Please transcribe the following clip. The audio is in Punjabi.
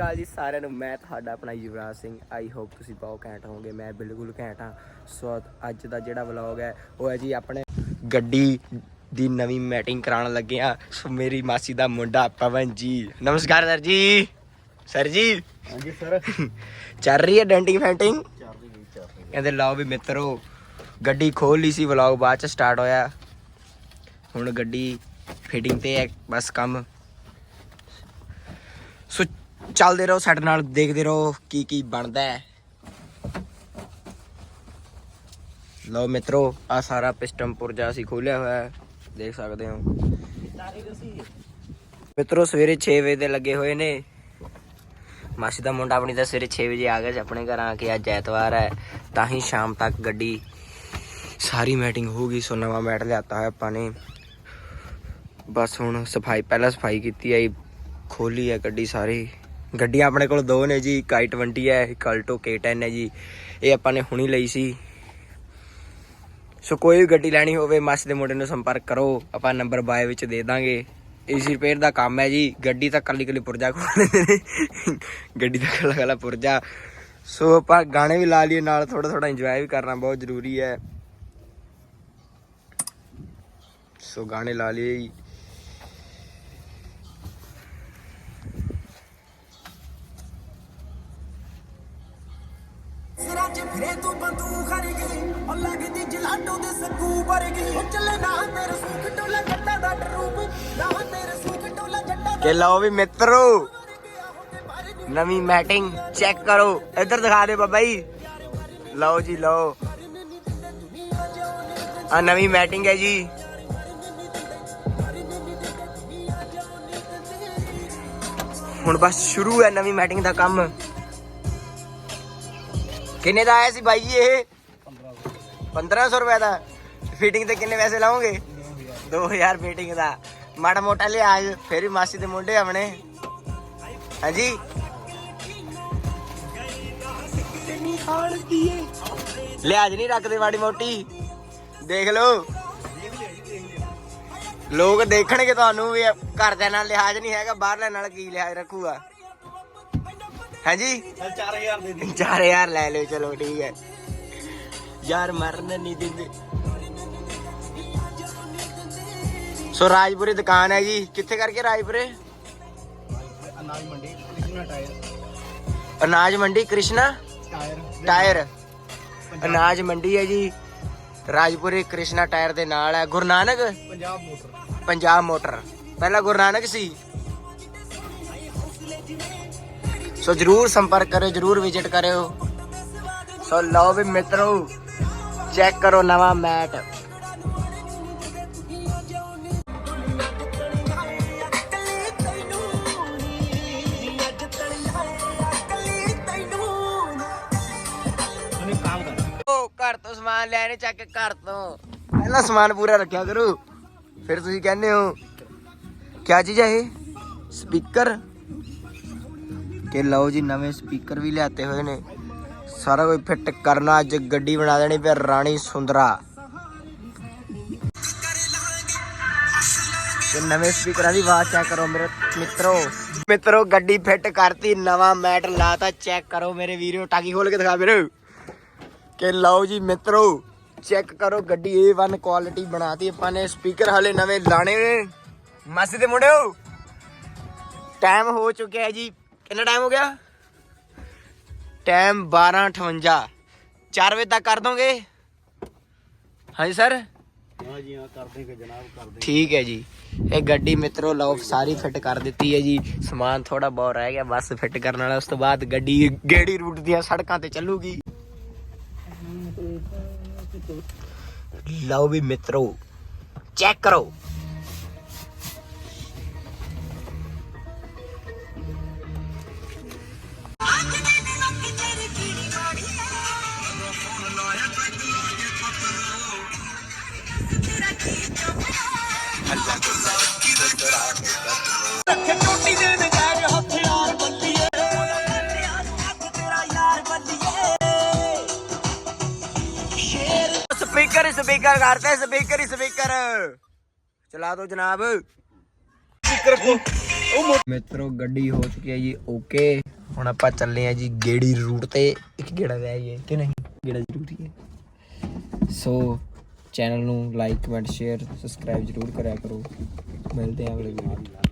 ਕਾਲ ਜੀ ਸਾਰਿਆਂ ਨੂੰ ਮੈਂ ਤੁਹਾਡਾ ਆਪਣਾ ਯੁਵਰਾਜ ਸਿੰਘ। ਆਈ ਹੋਪ ਤੁਸੀਂ ਬਹੁਤ ਘੈਂਟ ਹੋਵੋਗੇ। ਮੈਂ ਬਿਲਕੁਲ ਘੈਂਟ ਹਾਂ। ਸੋ ਅੱਜ ਦਾ ਜਿਹੜਾ ਵਲੌਗ ਹੈ ਉਹ ਹੈ ਜੀ ਆਪਣੇ ਗੱਡੀ ਦੀ ਨਵੀਂ ਮੈਟਿੰਗ ਕਰਾਉਣ ਲੱਗੇ ਆ ਸੋ ਮੇਰੀ ਮਾਸੀ ਦਾ ਮੁੰਡਾ ਪਵਨ ਜੀ। ਨਮਸਕਾਰ ਸਰ ਜੀ। ਸਰ ਜੀ। ਹਾਂਜੀ ਸਰ। ਚੱਲ ਰਹੀ ਹੈ ਡੈਂਟਿੰਗ ਫੈਂਟਿੰਗ? ਚੱਲ ਰਹੀ ਹੈ ਚੱਲ ਰਹੀ ਕਹਿੰਦੇ ਲਓ ਵੀ ਮਿੱਤਰੋ ਗੱਡੀ ਖੋਲ ਲਈ ਸੀ ਵਲੌਗ ਬਾਅਦ ਚ ਸਟਾਰਟ ਹੋਇਆ। ਹੁਣ ਗੱਡੀ ਫਿਟਿੰਗ ਤੇ ਹੈ ਬਸ ਕੰਮ। ਸੋ ਚੱਲਦੇ ਰਹੋ, ਸਾਡੇ ਨਾਲ ਦੇਖਦੇ ਰਹੋ ਕੀ ਕੀ ਬਣਦਾ ਹੈ। ਲਓ ਮਿੱਤਰੋ ਆ ਸਾਰਾ ਪਿਸਟਨ ਪੁਰਜਾ ਅਸੀਂ ਖੋਲਿਆ ਹੋਇਆ ਹੈ, ਦੇਖ ਸਕਦੇ ਹੋ। ਮਿੱਤਰੋ, ਸਵੇਰੇ 6 ਵਜੇ ਦੇ ਲੱਗੇ ਹੋਏ ਨੇ। ਮਾਸੀ ਦਾ ਮੁੰਡਾ ਆਪਣੀ ਤਾਂ ਸਵੇਰੇ 6 ਵਜੇ ਆ ਗਿਆ ਸੀ, ਆਪਣੇ ਘਰਾਂ ਕਿ ਅੱਜ ਐਤਵਾਰ ਹੈ, ਤਾਂ ਹੀ ਸ਼ਾਮ ਤੱਕ ਗੱਡੀ ਸਾਰੀ ਮੈਟਿੰਗ ਹੋ ਗਈ, ਸੋ ਨਵਾਂ ਮੈਟ ਲਿਆਤਾ ਹੈ ਆਪਾਂ ਨੇ। ਬਸ ਹੁਣ ਸਫ਼ਾਈ, ਪਹਿਲਾਂ ਸਫ਼ਾਈ ਕੀਤੀ ਹੈ ਖੋਲੀ ਹੈ ਗੱਡੀ ਸਾਰੀ। ਗੱਡੀਆਂ ਆਪਣੇ ਕੋਲ ਦੋ ਨੇ ਜੀ, ਇੱਕ i20 ਹੈ, ਇੱਕ ਅਲਟੋ K10 ਹੈ ਜੀ। ਇਹ ਆਪਾਂ ਨੇ ਹੁਣੀ ਲਈ ਸੀ। ਸੋ ਕੋਈ ਵੀ ਗੱਡੀ ਲੈਣੀ ਹੋਵੇ, ਮਾਸੀ ਦੇ ਮੁੰਡੇ ਨੂੰ ਸੰਪਰਕ ਕਰੋ, ਆਪਾਂ ਨੰਬਰ ਬਾਏ ਵਿੱਚ ਦੇ ਦਾਂਗੇ। ਏਸੀ ਰਿਪੇਅਰ ਦਾ ਕੰਮ ਹੈ ਜੀ, ਗੱਡੀ ਤਾਂ ਕੱਲੀ ਕੱਲੀ ਪੁਰਜਾ ਖੋਲ ਨੇ। ਗੱਡੀ ਦਾ ਕੱਲਾ ਕੱਲਾ ਪੁਰਜਾ। ਸੋ ਆਪਾਂ ਗਾਣੇ ਵੀ ਲਾ ਲਈਏ, ਨਾਲ ਥੋੜਾ ਥੋੜਾ ਇੰਜੋਏ ਵੀ ਕਰਨਾ ਬਹੁਤ ਜ਼ਰੂਰੀ ਹੈ। ਸੋ ਗਾਣੇ ਲਾ ਲਈਏ 'ਚ ਫਿਰੇ ਤੂੰ ਬੰਦੂਕ ਖੜ ਉਹ ਲੱਗਦੀ ਜਲਾਟੋ ਦੇ ਸਕੂ ਭਰ ਉਹ ਚੱਲੇ ਨਾ ਤੇਰੇ ਸੂਖ ਟੋਲਾ ਜੱਟਾਂ ਦਾ ਟਰੂਪ। ਨਾ ਤੇਰੇ ਸੂਖ ਟੋਲਾ ਜੱਟਾਂ ਕਿ ਲਓ ਵੀ ਮਿੱਤਰੋ ਗਿਆ ਨਵੀਂ ਮੈਟਿੰਗ ਚੈੱਕ ਕਰੋ। ਇੱਧਰ ਦਿਖਾ ਦੇ ਬਾਬਾ ਜੀ। ਲਓ ਜੀ, ਲਓ। ਆ ਨਵੀਂ ਮੈਟਿੰਗ ਹੈ ਜੀ। ਹੁਣ ਬਸ ਸ਼ੁਰੂ ਹੈ ਨਵੀਂ ਮੈਟਿੰਗ ਦਾ ਕੰਮ। ਕਿੰਨੇ ਦਾ ਆਇਆ ਸੀ ਬਾਈ ਜੀ ਇਹ? 1500 ਰੁਪਏ ਦਾ। ਫਿਟਿੰਗ ਤੇ ਕਿੰਨੇ ਪੈਸੇ ਲਾਓਗੇ? 2000 ਫਿਟਿੰਗ ਦਾ। ਮਾੜਾ ਮੋਟਾ ਲਿਆਜ ਫੇਰ ਵੀ ਮਾਸੀ ਦੇ ਮੁੰਡੇ ਆਪਣੇ। ਹਾਂਜੀ? ਲਿਆਜ ਨਹੀਂ ਰੱਖਦੇ ਮਾੜੀ ਮੋਟੀ। ਦੇਖ ਲਓ। ਲੋਕ ਦੇਖਣਗੇ ਤੁਹਾਨੂੰ ਵੀ ਘਰਦਿਆਂ ਨਾਲ ਲਿਹਾਜ਼ ਨਹੀਂ ਹੈਗਾ ਬਾਹਰਲਿਆਂ ਨਾਲ ਕੀ ਲਿਹਾਜ਼ ਰੱਖੂਗਾ। ਹਾਂਜੀ? ਚੱਲ 4000 ਦੇ ਦੀ। 4000 ਲੈ ਲਿਓ ਚਲੋ ਠੀਕ ਹੈ। ਯਾਰ ਮਰਨ ਨਹੀਂ ਦਿੰਦੇ। ਸੋ ਰਾਜਪੁਰੀ ਦੁਕਾਨ ਹੈ ਜੀ। ਕਿੱਥੇ ਕਰਕੇ ਰਾਜਪੁਰੇ? ਅਨਾਜ ਮੰਡੀ ਕ੍ਰਿਸ਼ਨਾ ਟਾਇਰ। ਅਨਾਜ ਮੰਡੀ ਕ੍ਰਿਸ਼ਨਾ? ਟਾਇਰ। ਟਾਇਰ। ਅਨਾਜ ਮੰਡੀ ਹੈ ਜੀ। ਰਾਜਪੁਰੇ ਕ੍ਰਿਸ਼ਨਾ ਟਾਇਰ ਦੇ ਨਾਲ ਹੈ। ਗੁਰੂ ਨਾਨਕ? ਪੰਜਾਬ ਮੋਟਰ। ਪੰਜਾਬ ਮੋਟਰ। ਪਹਿਲਾਂ ਗੁਰੂ ਨਾਨਕ ਸੀ। ਸੋ ਜਰੂਰ ਸੰਪਰਕ ਕਰਿਓ, ਜਰੂਰ ਵਿਜ਼ਿਟ ਕਰਿਓ। ਸੋ ਲਓ ਵੀ ਮਿੱਤਰੋ ਚੈੱਕ ਕਰੋ ਨਵਾਂ ਮੈਟ ਘਰ ਤੋਂ ਸਮਾਨ ਲੈਣੇ ਚੱਕ ਘਰ ਤੋਂ। ਪਹਿਲਾਂ ਸਮਾਨ ਪੂਰਾ ਰੱਖਿਆ ਕਰੋ, ਫਿਰ ਤੁਸੀਂ ਕਹਿੰਦੇ ਹੋ, ਕਿਆ ਚੀਜ਼ ਹੈ ਇਹ? ਸਪੀਕਰ? ਕਿ ਲਓ ਜੀ, ਨਵੇਂ ਸਪੀਕਰ ਵੀ ਲਿਆਤੇ ਹੋਏ ਨੇ। ਸਾਰਾ ਕੁਝ ਫਿੱਟ ਕਰਨਾ, ਅੱਜ ਗੱਡੀ ਬਣਾ ਦੇਣੀ ਫਿਰ ਰਾਣੀ ਸੁੰਦਰਾ। ਤੇ ਨਵੇਂ ਸਪੀਕਰਾਂ ਦੀ ਆਵਾਜ਼ ਚੈੱਕ ਕਰੋ ਮੇਰੇ ਮਿੱਤਰੋ। ਮਿੱਤਰੋ, ਗੱਡੀ ਫਿੱਟ ਕਰਤੀ, ਨਵਾਂ ਮੈਟ ਲਾਤਾ ਚੈੱਕ ਕਰੋ ਮੇਰੇ ਵੀਰੋ, ਟਾਕੀ ਖੋਲ ਕੇ ਦਿਖਾ ਵੀਰੋ। ਕਿ ਲਓ ਜੀ ਮਿੱਤਰੋ ਚੈੱਕ ਕਰੋ ਗੱਡੀ A1 ਕੁਆਲਿਟੀ ਬਣਾਤੀ, ਆਪਾਂ ਨੇ ਸਪੀਕਰ ਹਲੇ ਨਵੇਂ ਲਾਣੇ ਨੇ। ਮਾਸੀ ਦੇ ਮੁੰਡਿਓ ਟਾਈਮ ਹੋ ਚੁੱਕਿਆ ਹੈ ਜੀ ਕਿੰਨਾ ਟਾਈਮ ਹੋ ਗਿਆ? ਟਾਈਮ 12:58 4 ਵਜੇ ਤੱਕ ਕਰ ਦੋਗੇ? ਹਾਂਜੀ ਸਰ ਹਾਂ ਜੀ ਹਾਂ ਕਰ ਦੇਂਗੇ ਜਨਾਬ ਕਰ ਦੇਂਗੇ ਠੀਕ ਹੈ ਜੀ। ਇਹ ਗੱਡੀ ਮਿੱਤਰੋ ਲਓ ਸਾਰੀ ਫਿੱਟ ਕਰ ਦਿੱਤੀ ਹੈ ਜੀ। ਸਮਾਨ ਥੋੜਾ ਬਹੁਤ ਰਹਿ ਗਿਆ ਬਸ ਫਿੱਟ ਕਰਨ ਵਾਲਾ। ਉਸ ਤੋਂ ਬਾਅਦ ਗੱਡੀ ਗੇੜੀ ਰੂਟ ਦੀਆਂ ਸੜਕਾਂ ਤੇ ਚੱਲੂਗੀ। ਲਓ ਵੀ ਮਿੱਤਰੋ ਚੈੱਕ ਕਰੋ। ਸਪੀਕਰ ਹੀ ਸਪੀਕਰ। ਕਰਤੇ ਸਪੀਕਰ ਹੀ ਸਪੀਕਰ ਚਲਾ ਮਿੱਤਰੋ, ਗੱਡੀ ਹੋ ਚੁੱਕੀ ਹੈ ਜੀ, ਓਕੇ। ਹੁਣ ਆਪਾਂ ਚੱਲੇ ਆ ਜੀ ਗੇੜੀ ਰੂਟ ਤੇ। ਇੱਕ ਗੇੜਾ ਲੈ ਆਈਏ, ਕਿ ਨਹੀਂ? ਗੇੜਾ ਜ਼ਰੂਰੀ ਹੈ ਸੋ, ਚੈਨਲ ਨੂੰ ਲਾਈਕ, ਕਮੈਂਟ, ਸ਼ੇਅਰ, ਸਬਸਕ੍ਰਾਈਬ ਜ਼ਰੂਰ ਕਰਿਆ ਕਰੋ। ਮਿਲਦੇ ਹਾਂ ਅਗਲੇ ਵੀਡੀਓ